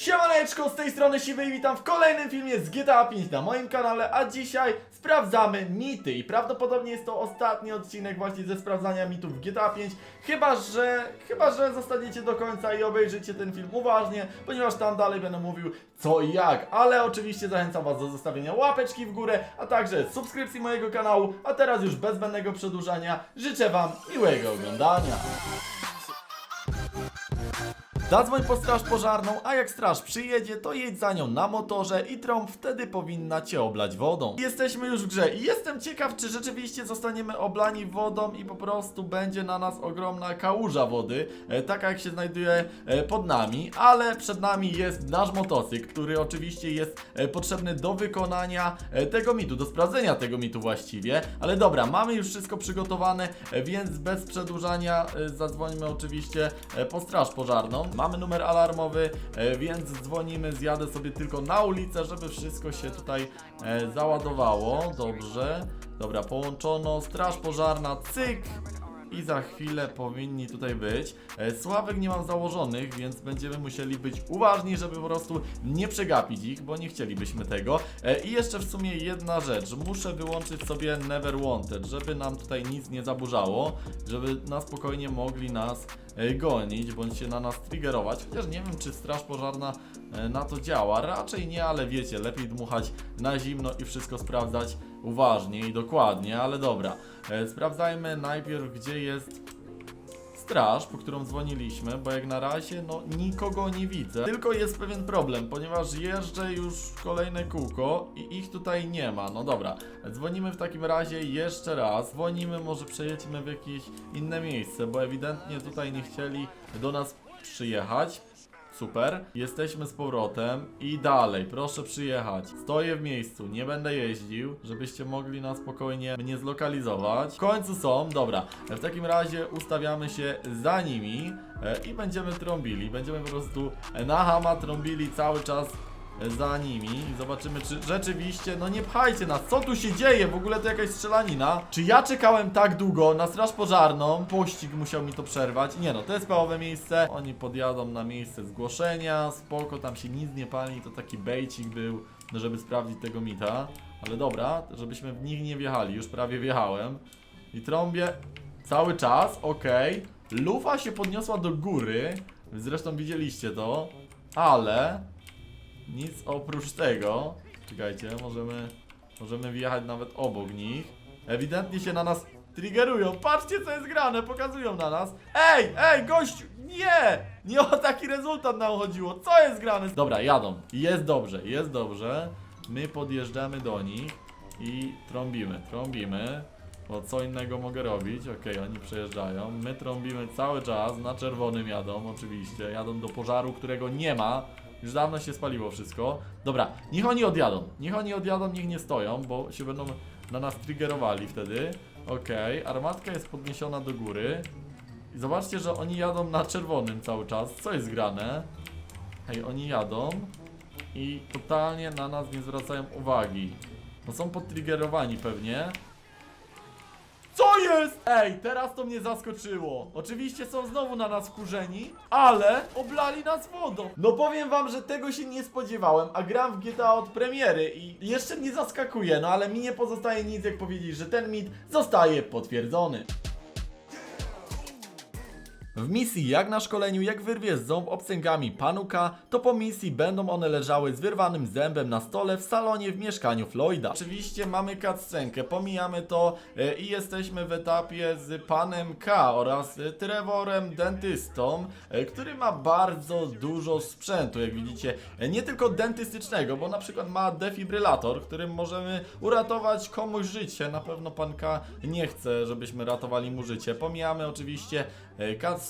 Siemaneczko, z tej strony Siwy i witam w kolejnym filmie z GTA 5 na moim kanale, a dzisiaj sprawdzamy mity. I prawdopodobnie jest to ostatni odcinek właśnie ze sprawdzania mitów w GTA 5, chyba że, chyba że zostaniecie do końca i obejrzycie ten film uważnie, ponieważ tam dalej będę mówił co i jak, ale oczywiście zachęcam was do zostawienia łapeczki w górę, a także subskrypcji mojego kanału, a teraz już bez zbędnego przedłużania życzę wam miłego oglądania. Zadzwoń po straż pożarną, a jak straż przyjedzie, to jedź za nią na motorze i trąb wtedy powinna cię oblać wodą. Jesteśmy już w grze i jestem ciekaw, czy rzeczywiście zostaniemy oblani wodą i po prostu będzie na nas ogromna kałuża wody, e, taka jak się znajduje e, pod nami, ale przed nami jest nasz motocykl, który oczywiście jest e, potrzebny do wykonania tego mitu, do sprawdzenia tego mitu właściwie, ale dobra, mamy już wszystko przygotowane, więc bez przedłużania zadzwońmy oczywiście po straż pożarną. Mamy numer alarmowy, e, więc dzwonimy, zjadę sobie tylko na ulicę, żeby wszystko się tutaj e, załadowało. Dobrze. Dobra, połączono, straż pożarna, cyk. I za chwilę powinni tutaj być. E, Sławek nie mam założonych, więc będziemy musieli być uważni, żeby po prostu nie przegapić ich, bo nie chcielibyśmy tego. E, I jeszcze w sumie jedna rzecz. Muszę wyłączyć sobie Never Wanted, żeby nam tutaj nic nie zaburzało, żeby na spokojnie mogli nas e, gonić, bądź się na nas triggerować. Chociaż nie wiem, czy straż pożarna na to działa. Raczej nie, ale wiecie, lepiej dmuchać na zimno i wszystko sprawdzać uważnie i dokładnie, ale dobra. E, Sprawdzajmy najpierw, gdzie jest straż, po którą dzwoniliśmy, bo jak na razie, no nikogo nie widzę. Tylko jest pewien problem, ponieważ jeżdżę już kolejne kółko i ich tutaj nie ma. No dobra, dzwonimy w takim razie jeszcze raz. Dzwonimy, może przejedźmy w jakieś inne miejsce, bo ewidentnie tutaj nie chcieli do nas przyjechać. Super. Jesteśmy z powrotem i dalej, proszę przyjechać. Stoję w miejscu, nie będę jeździł, żebyście mogli na spokojnie mnie zlokalizować. W końcu są, dobra. W takim razie ustawiamy się za nimi e, i będziemy trąbili. Będziemy po prostu na hama trąbili cały czas e, za nimi i zobaczymy, czy rzeczywiście, no nie pchajcie nas, co tu się dzieje? W ogóle to jakaś strzelanina. Czy ja czekałem tak długo na straż pożarną? Pościg musiał mi to przerwać. Nie no, to jest pełowe miejsce. Oni podjadą na miejsce zgłoszenia, spoko, tam się nic nie pali, to taki bejcik był, no żeby sprawdzić tego mita. Ale dobra, żebyśmy w nich nie wjechali, już prawie wjechałem. I trąbię cały czas, okej. Lufa się podniosła do góry, zresztą widzieliście to, ale nic oprócz tego. Czekajcie, możemy, możemy wjechać nawet obok nich. Ewidentnie się na nas triggerują. Patrzcie co jest grane, pokazują na nas. Ej, ej, gościu, nie! Nie o taki rezultat nam chodziło. Co jest grane? Dobra, jadą. Jest dobrze, jest dobrze. My podjeżdżamy do nich i trąbimy, trąbimy. Bo co innego mogę robić? Okej, oni przejeżdżają. My trąbimy cały czas, na czerwonym jadą oczywiście. Jadą do pożaru, którego nie ma. Już dawno się spaliło wszystko. Dobra, niech oni odjadą. Niech oni odjadą, niech nie stoją, bo się będą na nas triggerowali wtedy. Okej, armatka jest podniesiona do góry. I zobaczcie, że oni jadą na czerwonym cały czas. Co jest grane? Hej, oni jadą i totalnie na nas nie zwracają uwagi. No są podtriggerowani pewnie. Jest? Ej, teraz to mnie zaskoczyło. Oczywiście są znowu na nas wkurzeni, ale oblali nas wodą. No powiem wam, że tego się nie spodziewałem, a gram w GTA od premiery i jeszcze mnie zaskakuje, no ale mi nie pozostaje nic jak powiedzieć, że ten mit zostaje potwierdzony. W misji jak na szkoleniu, jak wyrwie ząb obcęgami panuka, to po misji będą one leżały z wyrwanym zębem na stole w salonie w mieszkaniu Floyda. Oczywiście mamy cutscenkę, pomijamy to e, i jesteśmy w etapie z panem K oraz e, Trevorem dentystą, e, który ma bardzo dużo sprzętu, jak widzicie, e, nie tylko dentystycznego, bo na przykład ma defibrylator, którym możemy uratować komuś życie. Na pewno pan K nie chce, żebyśmy ratowali mu życie. Pomijamy oczywiście e, cutscenkę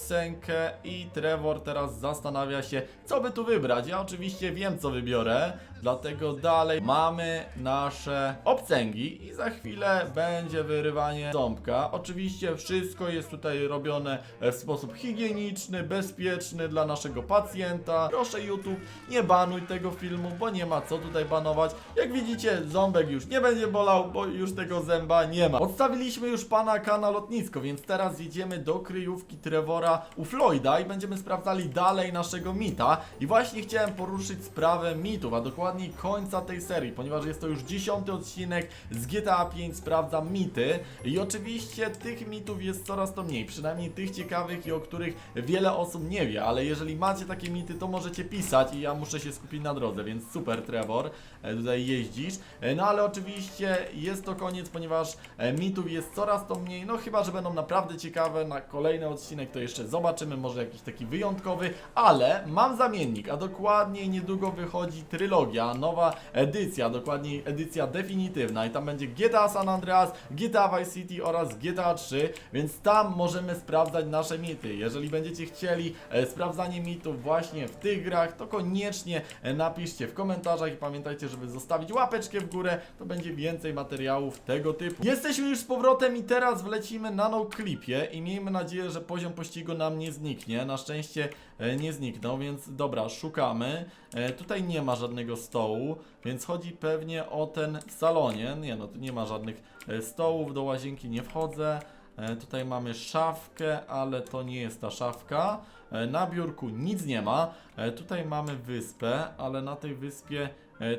i Trevor teraz zastanawia się, co by tu wybrać. Ja oczywiście wiem, co wybiorę, dlatego dalej mamy nasze obcęgi i za chwilę będzie wyrywanie ząbka. Oczywiście wszystko jest tutaj robione w sposób higieniczny, bezpieczny dla naszego pacjenta. Proszę YouTube, nie banuj tego filmu, bo nie ma co tutaj banować. Jak widzicie, ząbek już nie będzie bolał, bo już tego zęba nie ma. Odstawiliśmy już pana K na lotnisko, więc teraz jedziemy do kryjówki Trevora u Floyda i będziemy sprawdzali dalej naszego mita. I właśnie chciałem poruszyć sprawę mitów, a dokładniej końca tej serii, ponieważ jest to już dziesiąty odcinek z GTA 5 Sprawdzam mity. I oczywiście tych mitów jest coraz to mniej, przynajmniej tych ciekawych i o których wiele osób nie wie, ale jeżeli macie takie mity, to możecie pisać i ja muszę się skupić na drodze, więc super Trevor, e, tutaj jeździsz. E, No ale oczywiście jest to koniec, ponieważ e, mitów jest coraz to mniej, no chyba, że będą naprawdę ciekawe, na kolejny odcinek to jeszcze zobaczymy, może jakiś taki wyjątkowy, ale mam zamiennik, a dokładniej niedługo wychodzi trylogia, nowa edycja, dokładniej edycja definitywna i tam będzie GTA San Andreas, GTA Vice City oraz GTA 3, więc tam możemy sprawdzać nasze mity. Jeżeli będziecie chcieli e, sprawdzanie mitów właśnie w tych grach, to koniecznie e, napiszcie w komentarzach i pamiętajcie, żeby zostawić łapeczkę w górę, to będzie więcej materiałów tego typu. Jesteśmy już z powrotem i teraz wlecimy na noclipie i miejmy nadzieję, że poziom pościgu nam nie zniknie. Na szczęście e, nie zniknął, więc dobra, szukamy. E, tutaj nie ma żadnego stołu, więc chodzi pewnie o ten salonie. Nie no, tu nie ma żadnych e, stołów, do łazienki nie wchodzę. Tutaj mamy szafkę, ale to nie jest ta szafka. Na biurku nic nie ma. Tutaj mamy wyspę, ale na tej wyspie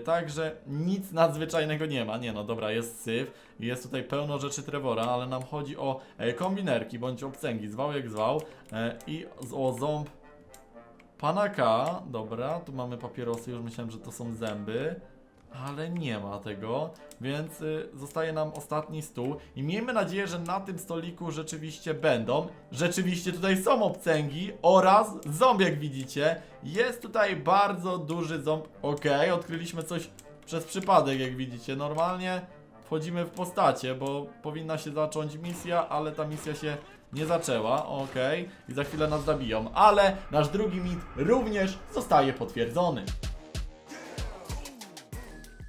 także nic nadzwyczajnego nie ma. Nie no, dobra, jest syf. Jest tutaj pełno rzeczy Trevora, ale nam chodzi o e, kombinerki bądź obcęgi, zwał jak zwał. E, I o ząb pana K. Dobra, tu mamy papierosy, już myślałem, że to są zęby. Ale nie ma tego, więc y, zostaje nam ostatni stół i miejmy nadzieję, że na tym stoliku rzeczywiście będą. Rzeczywiście tutaj są obcęgi oraz ząb, jak widzicie. Jest tutaj bardzo duży ząb. Okej, odkryliśmy coś przez przypadek, jak widzicie. Normalnie wchodzimy w postacie, bo powinna się zacząć misja, ale ta misja się nie zaczęła. Okej, i za chwilę nas zabiją. Ale nasz drugi mit również zostaje potwierdzony.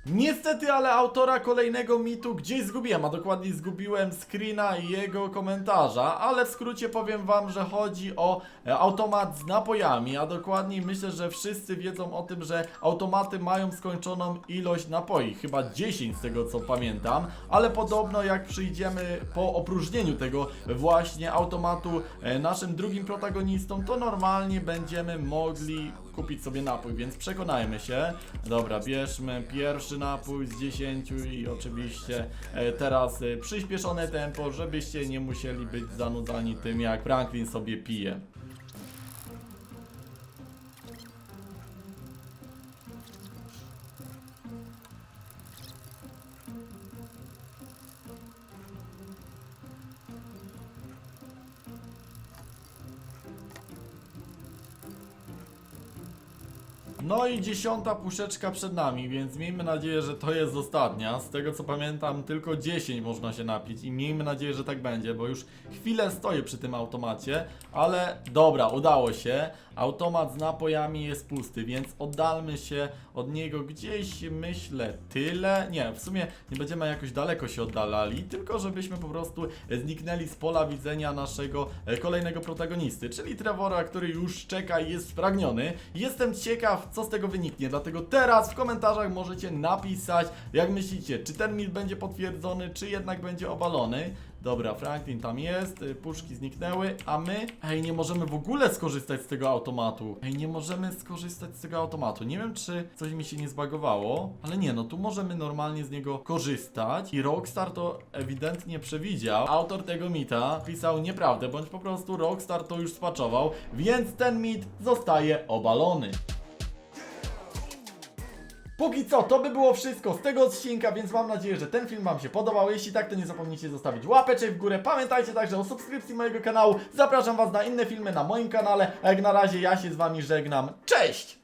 Niestety, ale autora kolejnego mitu gdzieś zgubiłem, a dokładniej zgubiłem screena i jego komentarza, ale w skrócie powiem wam, że chodzi o e, automat z napojami, a dokładniej myślę, że wszyscy wiedzą o tym, że automaty mają skończoną ilość napoi, chyba 10 z tego co pamiętam, ale podobno jak przyjdziemy po opróżnieniu tego właśnie automatu e, naszym drugim protagonistą, to normalnie będziemy mogli kupić sobie napój, więc przekonajmy się. Dobra, bierzmy pierwszy napój z 10 i oczywiście e, teraz e, przyspieszone tempo, żebyście nie musieli być zanudzani tym, jak Franklin sobie pije. No i dziesiąta puszeczka przed nami, więc miejmy nadzieję, że to jest ostatnia. Z tego co pamiętam, tylko 10 można się napić i miejmy nadzieję, że tak będzie, bo już chwilę stoję przy tym automacie, ale dobra, udało się. Automat z napojami jest pusty, więc oddalmy się od niego gdzieś, myślę, tyle. Nie, w sumie nie będziemy jakoś daleko się oddalali, tylko żebyśmy po prostu zniknęli z pola widzenia naszego e, kolejnego protagonisty, czyli Trevora, który już czeka i jest spragniony. Jestem ciekaw, co z tego wyniknie, dlatego teraz w komentarzach możecie napisać, jak myślicie, czy ten mit będzie potwierdzony, czy jednak będzie obalony. Dobra, Franklin tam jest, y, puszki zniknęły, a my? Ej, nie możemy w ogóle skorzystać z tego automatu. Ej, nie możemy skorzystać z tego automatu. Nie wiem, czy coś mi się nie zbagowało, ale nie, no tu możemy normalnie z niego korzystać i Rockstar to ewidentnie przewidział. Autor tego mita pisał nieprawdę, bądź po prostu Rockstar to już spaczował, więc ten mit zostaje obalony. Póki co, to by było wszystko z tego odcinka, więc mam nadzieję, że ten film Wam się podobał. Jeśli tak, to nie zapomnijcie zostawić łapeczek w górę. Pamiętajcie także o subskrypcji mojego kanału. Zapraszam Was na inne filmy na moim kanale. A jak na razie ja się z Wami żegnam. Cześć!